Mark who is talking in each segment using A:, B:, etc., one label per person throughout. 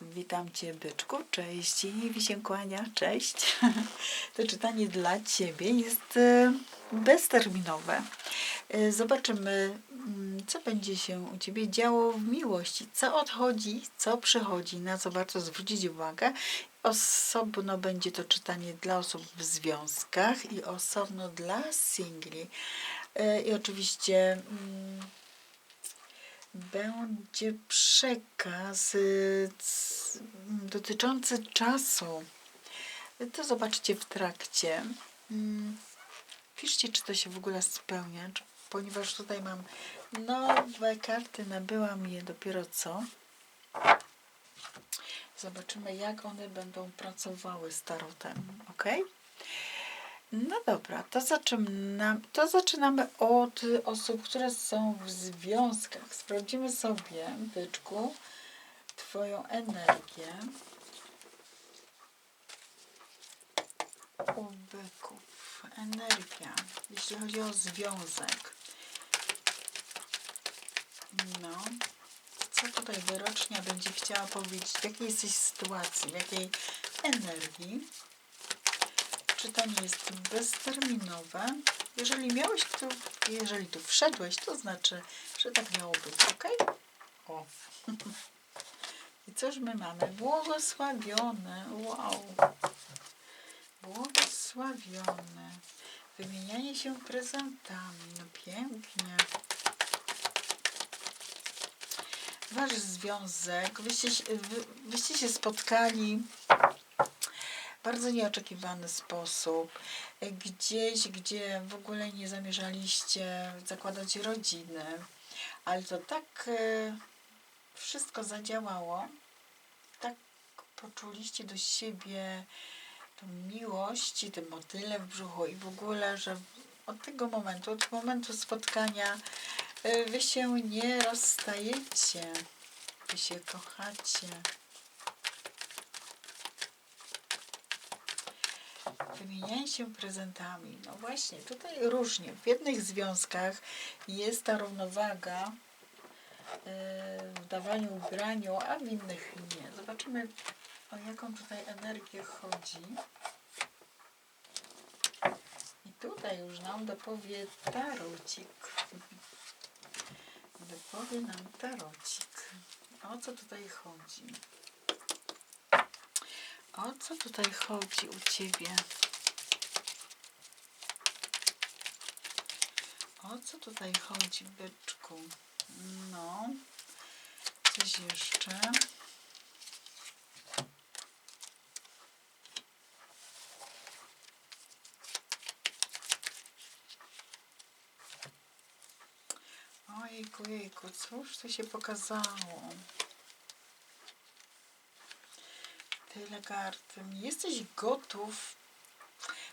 A: Witam Cię, byczku. Cześć. I wisień kłania. Cześć. To czytanie dla Ciebie jest e, bezterminowe. E, Zobaczymy, mm, co będzie się u Ciebie działo w miłości. Co odchodzi, co przychodzi, na co warto zwrócić uwagę. Osobno będzie to czytanie dla osób w związkach i osobno dla singli. E, I oczywiście... będzie przekaz y, dotyczący czasu. To zobaczcie w trakcie. Mm, Piszcie, czy to się w ogóle spełnia, ponieważ tutaj mam nowe karty, nabyłam je dopiero co. Zobaczymy, jak one będą pracowały z tarotem, ok? No dobra, to zaczynamy, to zaczynamy od osób, które są w związkach. Sprawdzimy sobie, byczku, Twoją energię. U byków. Energia, jeśli chodzi o związek. No. Co tutaj wyrocznia będzie chciała powiedzieć? W jakiej jesteś sytuacji, w jakiej energii? Czytanie jest bezterminowe. Jeżeli miałeś tu, jeżeli tu wszedłeś, to znaczy, że tak miało być, ok? O. I cóż my mamy? Błogosławione. Wow. Błogosławione. Wymienianie się prezentami. No pięknie. Wasz związek, wyście, wy, wyście się spotkali bardzo nieoczekiwany sposób. E, Gdzieś, gdzie w ogóle nie zamierzaliście zakładać rodziny, ale to tak e, wszystko zadziałało, tak poczuliście do siebie tą miłość, i te motyle w brzuchu i w ogóle, że od tego momentu, od momentu spotkania e, wy się nie rozstajecie, wy się kochacie. Wymienianie się prezentami. No właśnie, tutaj różnie. W jednych związkach jest ta równowaga e, w dawaniu, braniu, a w innych nie. Zobaczymy, o jaką tutaj energię chodzi. I tutaj już nam dopowie tarocik. Dopowie nam tarocik. O co tutaj chodzi? O co tutaj chodzi u Ciebie? O co tutaj chodzi, byczku? No, coś jeszcze. Ojejku, jejku, cóż tu się pokazało? Tyle kart. Jesteś gotów.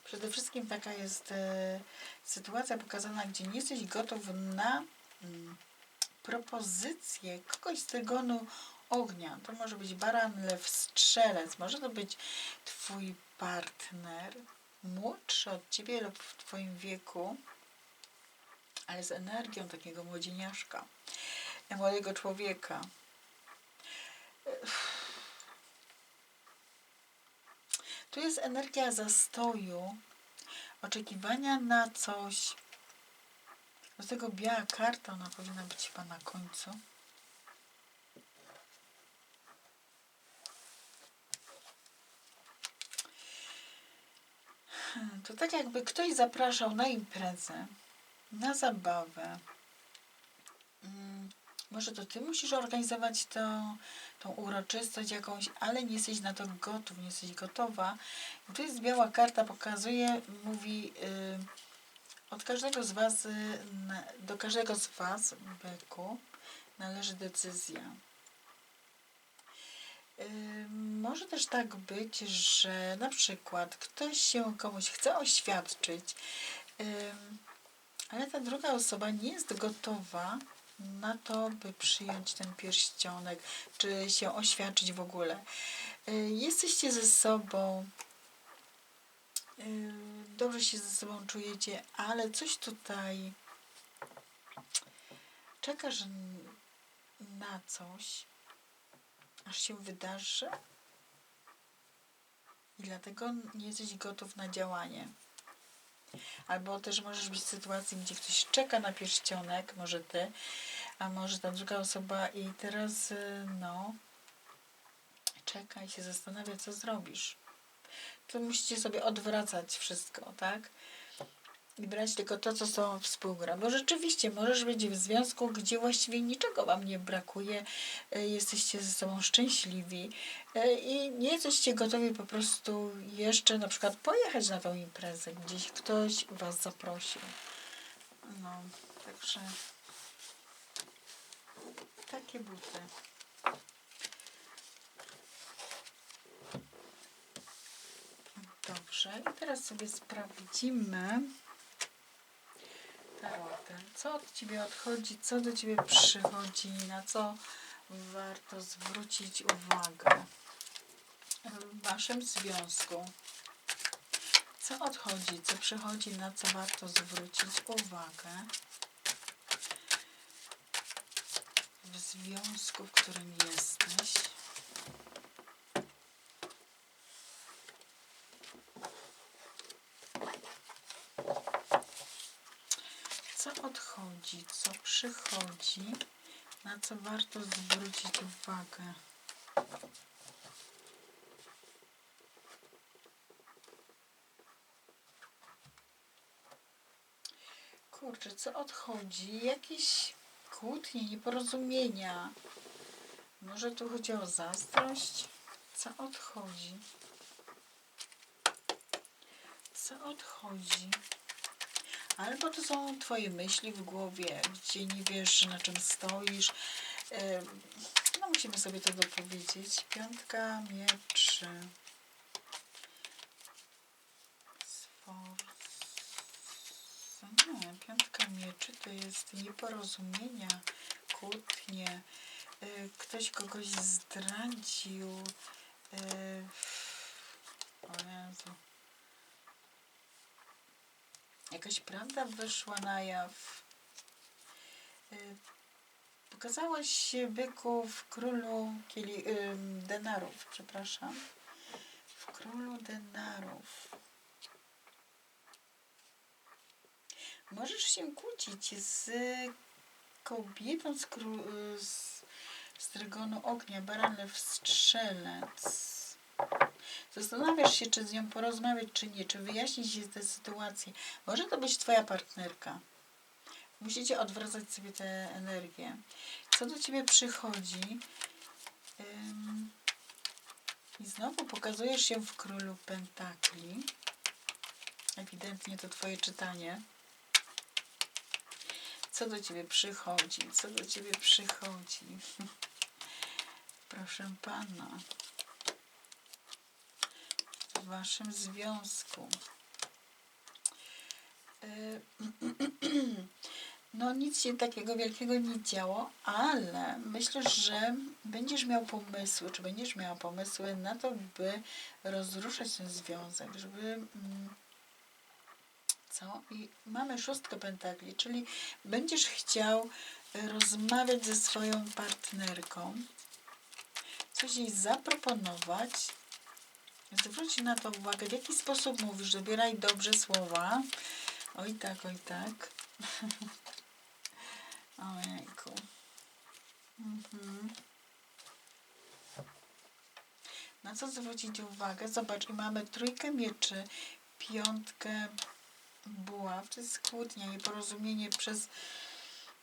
A: Przede wszystkim taka jest e, sytuacja pokazana, gdzie nie jesteś gotów na mm, propozycję kogoś z tygonu ognia. To może być baran, lew, strzelec. Może to być twój partner, młodszy od ciebie lub w twoim wieku, ale z energią takiego młodzieniaszka, młodego człowieka. Tu jest energia zastoju, oczekiwania na coś. Do tego biała karta, ona powinna być chyba na końcu. Hmm, To tak jakby ktoś zapraszał na imprezę, na zabawę. Może to ty musisz organizować tą, tą uroczystość jakąś, ale nie jesteś na to gotów, nie jesteś gotowa. Tu jest biała karta, pokazuje, mówi y, od każdego z was, y, do każdego z was, byku, należy decyzja. Y, Może też tak być, że na przykład ktoś się komuś chce oświadczyć, ale ta druga osoba nie jest gotowa na to, by przyjąć ten pierścionek, czy się oświadczyć w ogóle. Y, Jesteście ze sobą, y, dobrze się ze sobą czujecie, ale coś tutaj czekasz na coś, aż się wydarzy. I dlatego nie jesteś gotów na działanie. Albo też możesz być w sytuacji, gdzie ktoś czeka na pierścionek, może ty, a może ta druga osoba i teraz, y, no, czeka i się zastanawia, co zrobisz. To musicie sobie odwracać wszystko, tak? I brać tylko to, co są współgra. Bo rzeczywiście możesz być w związku, gdzie właściwie niczego wam nie brakuje, y, jesteście ze sobą szczęśliwi y, i nie jesteście gotowi po prostu jeszcze na przykład pojechać na tą imprezę, gdzieś ktoś was zaprosił. No, także takie buty. Dobrze, i teraz sobie sprawdzimy tarotem, co od Ciebie odchodzi, co do Ciebie przychodzi, na co warto zwrócić uwagę? W Waszym związku. Co odchodzi, co przychodzi, na co warto zwrócić uwagę? W związku, w którym jesteś. Co odchodzi, co przychodzi, na co warto zwrócić uwagę. Kurczę, co odchodzi? Jakieś kłótnie, nieporozumienia. Może tu chodzi o zazdrość? Co odchodzi? Co odchodzi? Albo to są Twoje myśli w głowie, gdzie nie wiesz, na czym stoisz. No, musimy sobie to dopowiedzieć. Piątka mieczy. Nie, piątka mieczy to jest nieporozumienia, kłótnie. Y, Ktoś kogoś zdradził. Y, O Jezu. Jakaś prawda wyszła na jaw. Y, Pokazałaś się byku w królu kieli, ym, denarów, przepraszam. W królu denarów. Możesz się kłócić z kobietą z, kró, y, z, z dragonu ognia, baran strzelec. Zastanawiasz się, czy z nią porozmawiać, czy nie, czy wyjaśnić się tę sytuację. Może to być Twoja partnerka. Musicie odwracać sobie tę energię. Co do Ciebie przychodzi? Ym, I znowu pokazujesz się w królu pentakli. Ewidentnie to Twoje czytanie. Co do Ciebie przychodzi? Co do Ciebie przychodzi? Proszę Pana waszym związku. Y, No nic się takiego wielkiego nie działo, ale myślę, że będziesz miał pomysły, czy będziesz miała pomysły na to, by rozruszać ten związek, żeby mm, co? I mamy szóstkę pentakli, czyli będziesz chciał rozmawiać ze swoją partnerką, coś jej zaproponować, Zwróć na to uwagę, w jaki sposób mówisz. Dobieraj dobrze słowa. Oj tak, oj tak. Ojejku. Mhm. Na co zwrócić uwagę? Zobacz, i mamy trójkę mieczy, piątkę buław, to jest kłótnia, nieporozumienie przez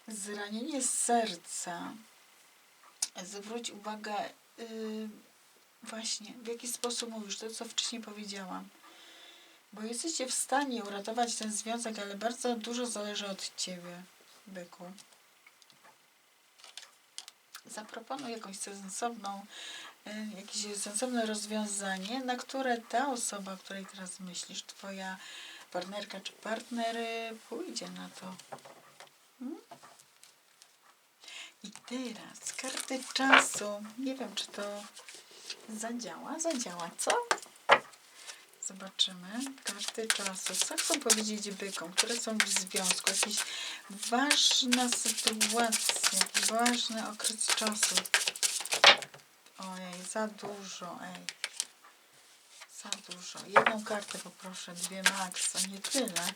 A: zranienie serca. Zwróć uwagę, yy, Właśnie, w jaki sposób mówisz, to co wcześniej powiedziałam. Bo jesteście w stanie uratować ten związek, ale bardzo dużo zależy od ciebie, byku. Zaproponuj jakąś sensowną, y, jakieś sensowne rozwiązanie, na które ta osoba, o której teraz myślisz, twoja partnerka czy partner pójdzie na to. Hmm? I teraz karty czasu. Nie wiem, czy to Zadziała, zadziała, co? Zobaczymy. Karty czasu. Co chcą powiedzieć bykom, które są w związku? Jakaś ważna sytuacja, ważny okres czasu. Ojej, za dużo, ej. Za dużo. Jedną kartę poproszę, dwie max, a nie tyle.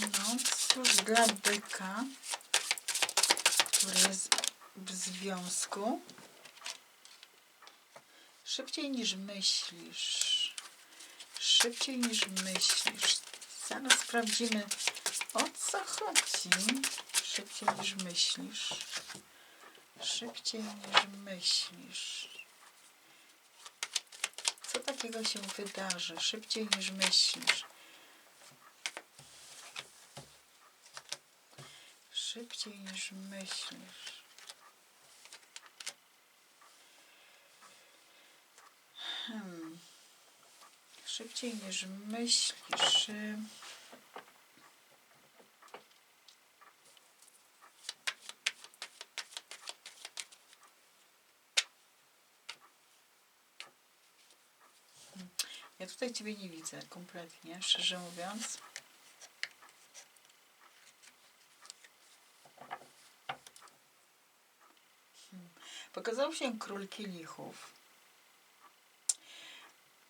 A: No, cóż dla byka, który jest w związku. Szybciej niż myślisz. Szybciej niż myślisz. Zaraz sprawdzimy, o co chodzi. Szybciej niż myślisz. Szybciej niż myślisz. Co takiego się wydarzy? Szybciej niż myślisz. Szybciej niż myślisz. Hmm. Szybciej niż myślisz. y, Ja tutaj Ciebie nie widzę kompletnie, szczerze mówiąc. Hmm. Pokazał się król kielichów.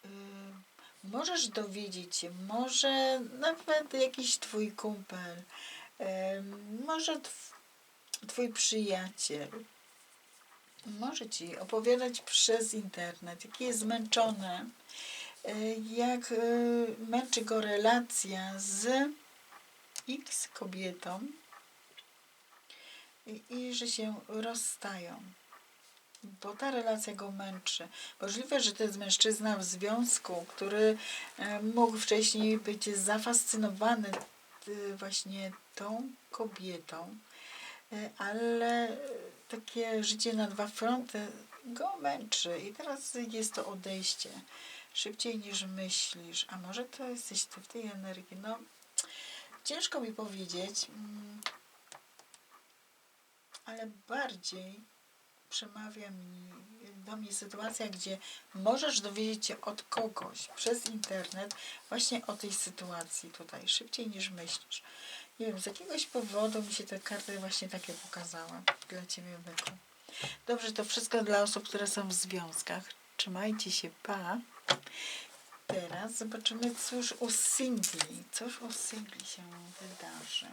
A: Yy, możesz dowiedzieć się, może nawet jakiś Twój kumpel, yy, może tw- Twój przyjaciel, może Ci opowiadać przez internet, jaki jest zmęczony, y, jak y, męczy go relacja z X kobietą i, i że się rozstają. Bo ta relacja go męczy. Możliwe, że to jest mężczyzna w związku, który e, mógł wcześniej być zafascynowany y, właśnie tą kobietą, e, ale takie życie na dwa fronty go męczy. I teraz jest to odejście. Szybciej niż myślisz, a może to jesteś ty w tej energii, no ciężko mi powiedzieć, mm, ale bardziej przemawia mi do mnie sytuacja, gdzie możesz dowiedzieć się od kogoś przez internet właśnie o tej sytuacji tutaj, szybciej niż myślisz. Nie wiem, z jakiegoś powodu mi się te karty właśnie takie pokazały dla Ciebie, byku. Dobrze, to wszystko dla osób, które są w związkach. Trzymajcie się, pa. Teraz zobaczymy, cóż u singli. Cóż u singli się wydarzy.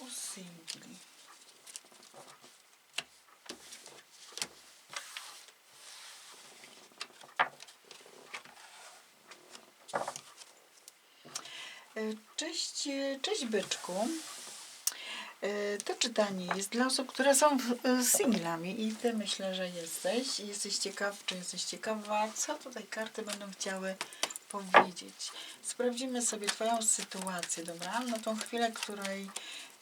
A: Cóż u singli. E, Cześć, e, cześć byczku. E, To czytanie jest dla osób, które są singlami i ty myślę, że jesteś. Jesteś ciekaw, czy jesteś ciekawa, co tutaj karty będą chciały powiedzieć. Sprawdzimy sobie twoją sytuację, dobra? Na tą chwilę, której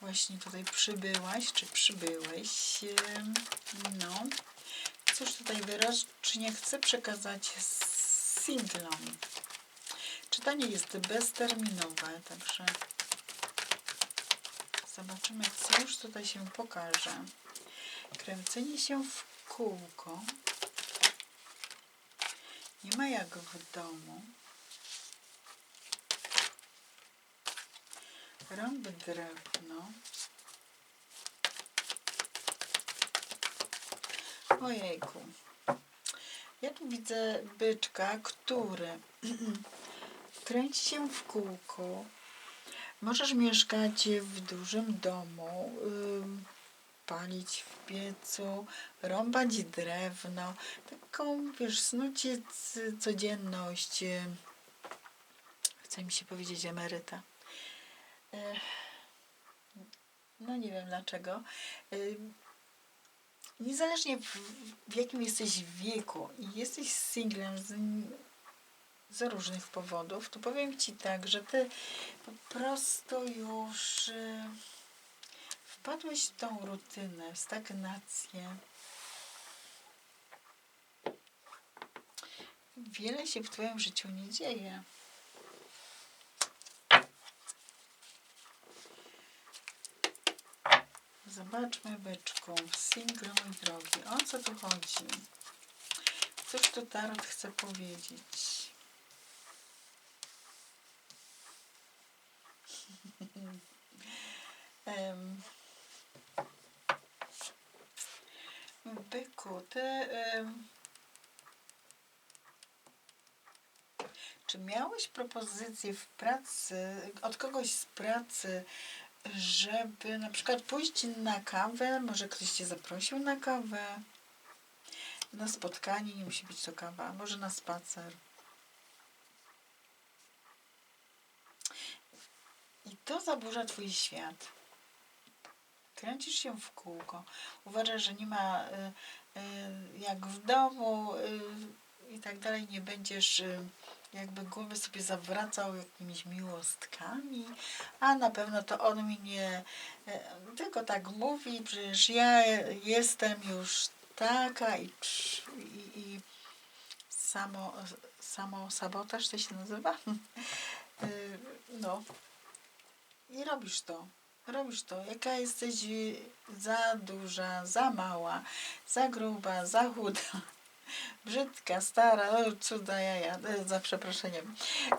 A: właśnie tutaj przybyłaś, czy przybyłeś. No. Cóż tutaj wyraźnie chcę przekazać singlom. Czytanie jest bezterminowe, także zobaczymy, co już tutaj się pokaże. Kręcenie się w kółko. Nie ma jak w domu. Rąb drewno. Ojejku. Ja tu widzę byczka, który kręci się w kółko. Możesz mieszkać w dużym domu, palić w piecu, rąbać drewno. Taką, wiesz, snucie codzienność. Chce mi się powiedzieć emeryta. No nie wiem dlaczego. Niezależnie w, w jakim jesteś wieku i jesteś singlem z, z różnych powodów, to powiem Ci tak, że Ty po prostu już y, wpadłeś w tą rutynę, w stagnację. Wiele się w Twoim życiu nie dzieje. Zobaczmy, byczku, single mój drogi, o co tu chodzi? Cóż tu Tarot chce powiedzieć? Byku, ty em, czy miałeś propozycję w pracy, od kogoś z pracy, żeby na przykład pójść na kawę, może ktoś cię zaprosił na kawę, na spotkanie, nie musi być to kawa, może na spacer. I to zaburza twój świat. Kręcisz się w kółko. Uważasz, że nie ma y, y, jak w domu y, i tak dalej, nie będziesz y, jakby głowy sobie zawracał jakimiś miłostkami, a na pewno to on mi nie y, tylko tak mówi, przecież ja jestem już taka i, i, i samo, samo sabotaż to się nazywa. Y, No. I robisz to. Robisz to. Jaka jesteś za duża, za mała, za gruba, za chuda, brzydka, stara, no cuda jaja, za przeproszeniem.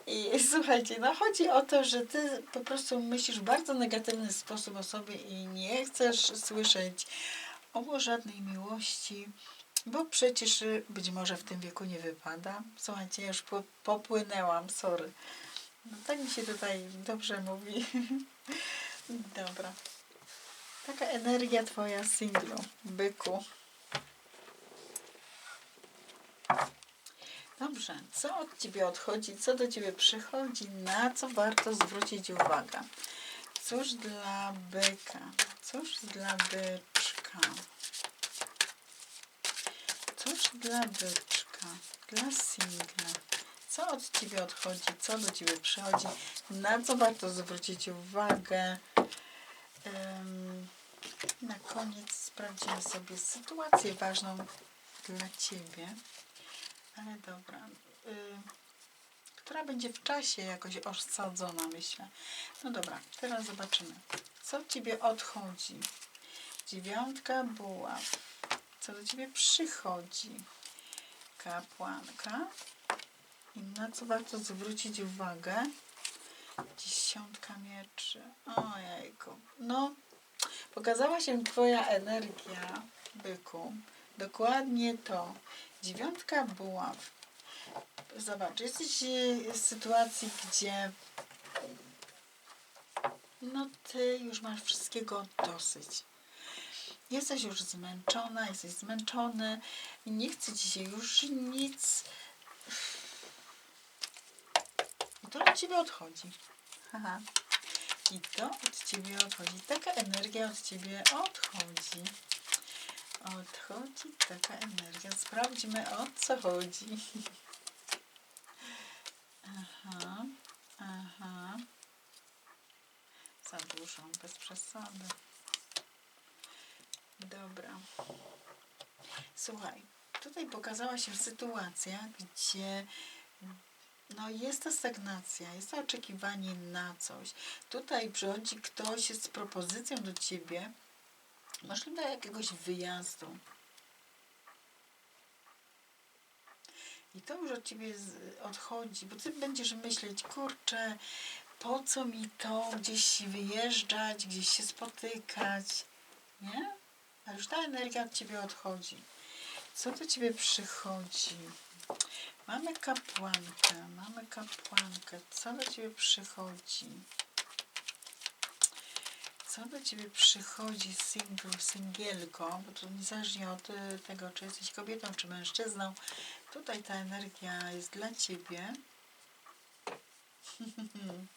A: I słuchajcie, no chodzi o to, że ty po prostu myślisz w bardzo negatywny sposób o sobie i nie chcesz słyszeć o żadnej miłości, bo przecież y, być może w tym wieku nie wypada. Słuchajcie, ja już po, popłynęłam, sorry. No tak mi się tutaj dobrze mówi. Dobra. Taka energia twoja singlu, byku. Dobrze, co od ciebie odchodzi, co do ciebie przychodzi, na co warto zwrócić uwagę? Cóż dla byka, cóż dla byczka, cóż dla byczka, dla singla. Co od ciebie odchodzi, co do ciebie przychodzi, na co warto zwrócić uwagę. Ym, na koniec sprawdzimy sobie sytuację ważną dla ciebie. Ale dobra. Y, która będzie w czasie jakoś osadzona, myślę. No dobra, teraz zobaczymy. Co ciebie odchodzi? Dziewiątka buław. Co do ciebie przychodzi? Kapłanka. I na co warto zwrócić uwagę? Dziesiątka mieczy. Ojejku. No, pokazała się twoja energia, byku. Dokładnie to. Dziewiątka buław. Zobacz, jesteś w sytuacji, gdzie no ty już masz wszystkiego dosyć. Jesteś już zmęczona, jesteś zmęczony, nie chce ci się już nic. I to od ciebie odchodzi. Haha. I to od ciebie odchodzi. Taka energia od ciebie odchodzi. Odchodzi taka energia. Sprawdźmy o co chodzi. Aha, aha. Za dużo, bez przesady. Dobra. Słuchaj, tutaj pokazała się sytuacja, gdzie no jest to stagnacja, jest to oczekiwanie na coś. Tutaj przychodzi ktoś z propozycją do ciebie, możliwe jakiegoś wyjazdu. I to już od ciebie odchodzi, bo ty będziesz myśleć, kurczę, po co mi to gdzieś wyjeżdżać, gdzieś się spotykać, nie? A już ta energia od ciebie odchodzi. Co do ciebie przychodzi? Mamy kapłankę, mamy kapłankę. Co do ciebie przychodzi? Co do ciebie przychodzi single, singielko, bo to niezależnie od y, tego, czy jesteś kobietą, czy mężczyzną, tutaj ta energia jest dla ciebie.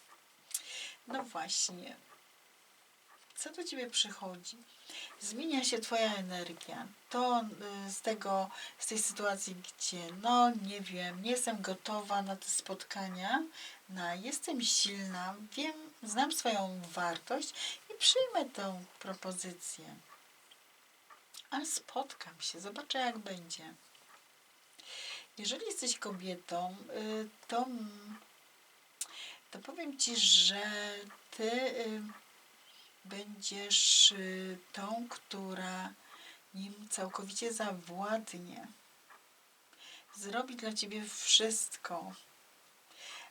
A: No właśnie. Co do ciebie przychodzi? Zmienia się twoja energia. To y, z tego, z tej sytuacji, gdzie no nie wiem, nie jestem gotowa na te spotkania, na jestem silna, wiem, znam swoją wartość przyjmę tą propozycję. A spotkam się, zobaczę jak będzie. Jeżeli jesteś kobietą, y, to, mm, to powiem ci, że ty y, będziesz y, tą, która nim całkowicie zawładnie. Zrobi dla ciebie wszystko.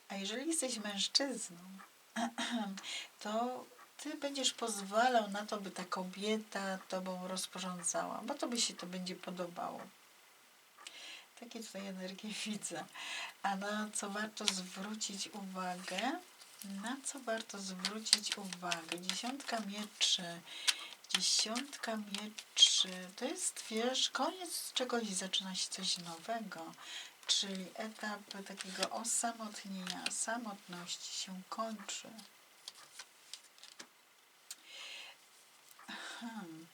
A: A jeżeli jesteś mężczyzną, to ty będziesz pozwalał na to, by ta kobieta tobą rozporządzała, bo tobie się to będzie podobało. Takie tutaj energię widzę. A na co warto zwrócić uwagę? Na co warto zwrócić uwagę? Dziesiątka mieczy. Dziesiątka mieczy. To jest, wiesz, koniec czegoś zaczyna się coś nowego. Czyli etap takiego osamotnienia, samotności się kończy. Hmm.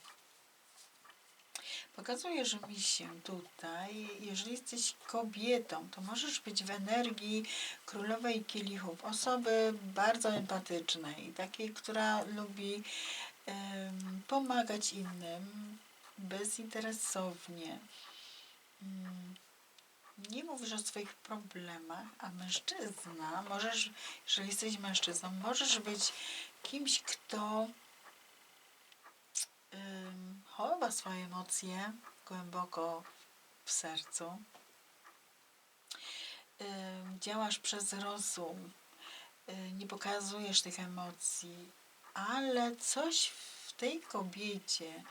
A: Pokazuje, że mi się tutaj, jeżeli jesteś kobietą, to możesz być w energii królowej kielichów, osoby bardzo empatycznej, takiej, która lubi em, pomagać innym bezinteresownie. Mm, Nie mówisz o swoich problemach, a mężczyzna, możesz, jeżeli jesteś mężczyzną, możesz być kimś, kto chowa swoje emocje głęboko w sercu. Działasz przez rozum, y, nie pokazujesz tych emocji, ale coś w tej kobiecie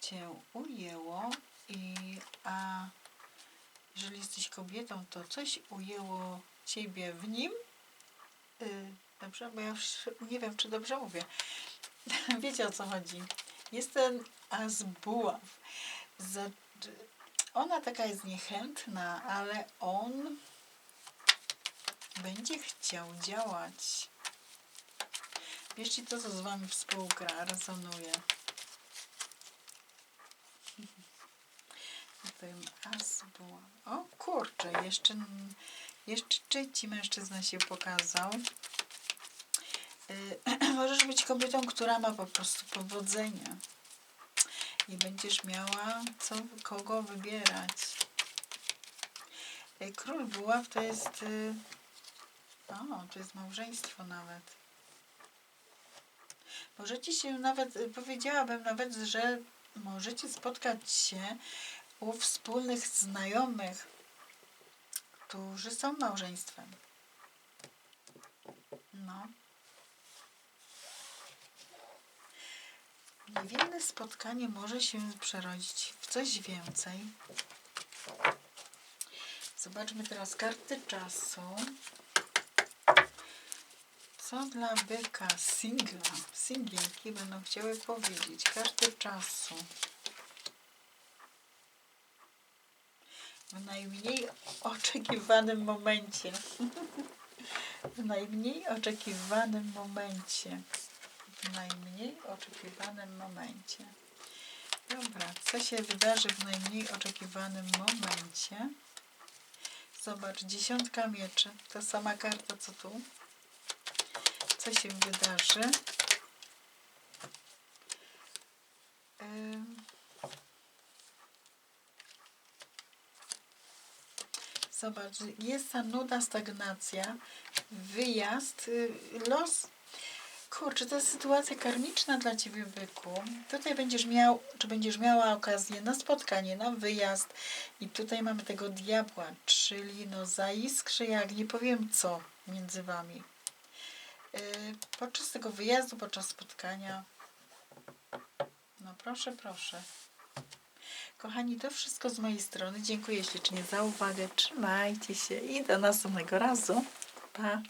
A: cię ujęło i a jeżeli jesteś kobietą, to coś ujęło ciebie w nim. Y, Dobrze, bo ja już nie wiem, czy dobrze mówię. Wiecie o co chodzi. Jest ten as buław. Ona taka jest niechętna, ale on będzie chciał działać. Wierzcie to, co z wami współgra, rezonuje. O kurczę, jeszcze, jeszcze trzeci mężczyzna się pokazał. Y, możesz być kobietą, która ma po prostu powodzenie. I będziesz miała co, kogo wybierać. Y, Król buław to jest... y, O, to jest małżeństwo nawet. Możecie się nawet, powiedziałabym nawet, że możecie spotkać się u wspólnych znajomych, którzy są małżeństwem. No. Niewiele spotkanie może się przerodzić w coś więcej. Zobaczmy teraz karty czasu. Co dla byka singla, singielki będą chciały powiedzieć? Karty czasu. W najmniej oczekiwanym momencie. W najmniej oczekiwanym momencie. Najmniej oczekiwanym momencie. Dobra, co się wydarzy w najmniej oczekiwanym momencie? Zobacz, dziesiątka mieczy. Ta sama karta co tu. Co się wydarzy? Zobacz, jest ta nuda, stagnacja, wyjazd, y, los. Kurczę, to jest sytuacja karmiczna dla Ciebie, byku. Tutaj będziesz miał, czy będziesz miała okazję na spotkanie, na wyjazd. I tutaj mamy tego diabła, czyli no zaiskrzy jak nie powiem co między Wami. Yy, podczas tego wyjazdu, podczas spotkania. No proszę, proszę. Kochani, to wszystko z mojej strony. Dziękuję ślicznie za uwagę. Trzymajcie się i do następnego razu. Pa!